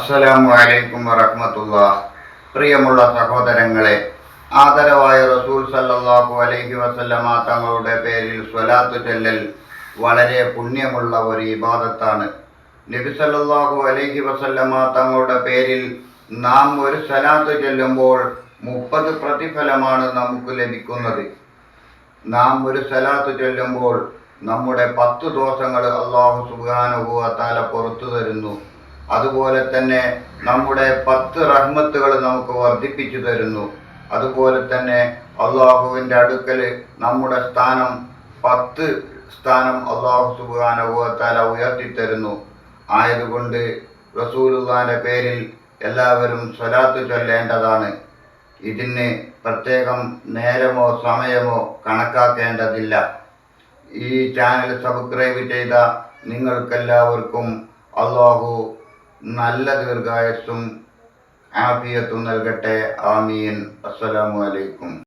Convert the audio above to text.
അസ്സലാമു അലൈക്കും വറഹ്മത്തുള്ള പ്രിയമുള്ള സഹോദരങ്ങളെ ആദരവായ റസൂൽ സല്ലല്ലാഹു അലൈഹി വസല്ലമ തങ്ങളുടെ പേരിൽ സ്വലാത്തു ചൊല്ലൽ വളരെ പുണ്യമുള്ള ഒരു ഇബാദത്താണ്. നബി സല്ലല്ലാഹു അലൈഹി വസല്ലമ തങ്ങളുടെ പേരിൽ നാം ഒരു സ്വലാത്ത് ചൊല്ലുമ്പോൾ മുപ്പത് പ്രതിഫലമാണ് നമുക്ക് ലഭിക്കുന്നത്. നാം ഒരു സ്വലാത്ത് ചൊല്ലുമ്പോൾ നമ്മുടെ പത്ത് ദോഷങ്ങൾ അള്ളാഹു സുബാനുഭവത്താല പുറത്തു തരുന്നു. അതുപോലെ തന്നെ നമ്മുടെ പത്ത് റഹ്മത്തുകൾ നമുക്ക് വർദ്ധിപ്പിച്ചു തരുന്നു. അതുപോലെ തന്നെ അള്ളാഹുവിന്റെ അടുക്കൽ നമ്മുടെ സ്ഥാനം പത്ത് സ്ഥാനം അള്ളാഹു സുബാനുഭവത്താല ഉയർത്തിത്തരുന്നു. ആയതുകൊണ്ട് റസൂലുള്ളാന്റെ പേരിൽ എല്ലാവരും സ്വലാത്ത് ചൊല്ലേണ്ടതാണ്. ഇതിന് പ്രത്യേകം നേരമോ സമയമോ കണക്കാക്കേണ്ടതില്ല. ഈ ചാനൽ സബ്സ്ക്രൈബ് ചെയ്ത നിങ്ങൾക്കെല്ലാവർക്കും അള്ളാഹു നല്ല ദീർഘായുസ്സും ആഫിയത്തും നൽകട്ടെ. ആമീൻ. അസ്സലാമു അലൈക്കും.